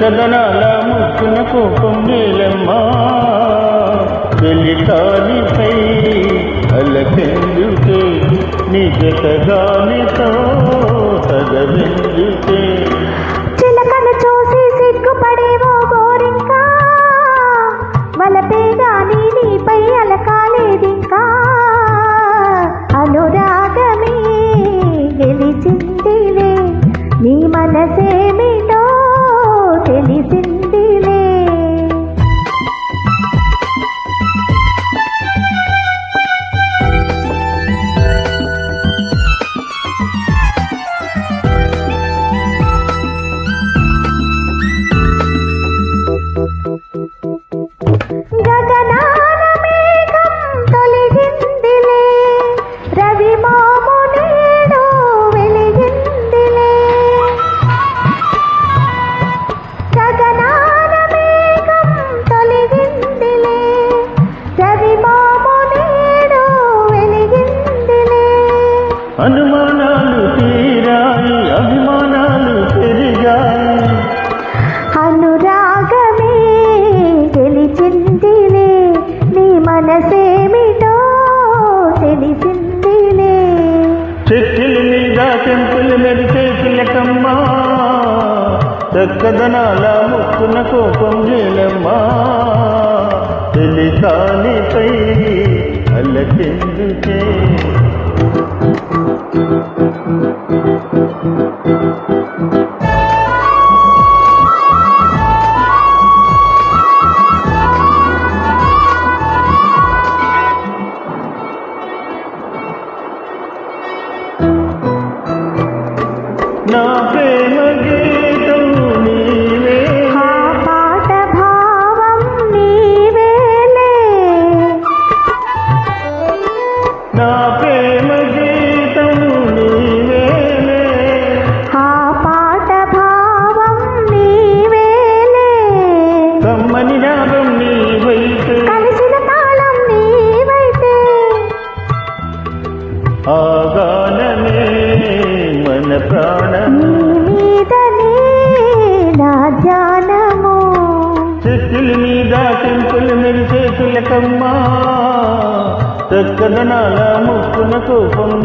చక్కదనాల ముక్కున కోపం నీలమ్మా చెలికానిపై అలకెందుకే? నిజ జతగానితో సదవెందుకే అనుమానాలు తీరాయి అభిమానాలు పెరిగాయి. అనురాగమే గెలిచిందిలే నీ మనసేమిటో తెలిసిందిలే. చెట్టుల మీద చెంపులు మెరిసే చిలకమ్మా చక్కదనాల ముక్కున కోపం నీలమ్మా తెలిసానిపై అల్లకెందుకే నా నాదం నీవైతే. కలిసిన తాళం నీవైతే. ఆగానమే మన ప్రాణం. ధ్యానము. చెట్టుల మీద చెంపులు మెరిసే చిలకమ్మా. చక్కదనాల ముక్కున కోపం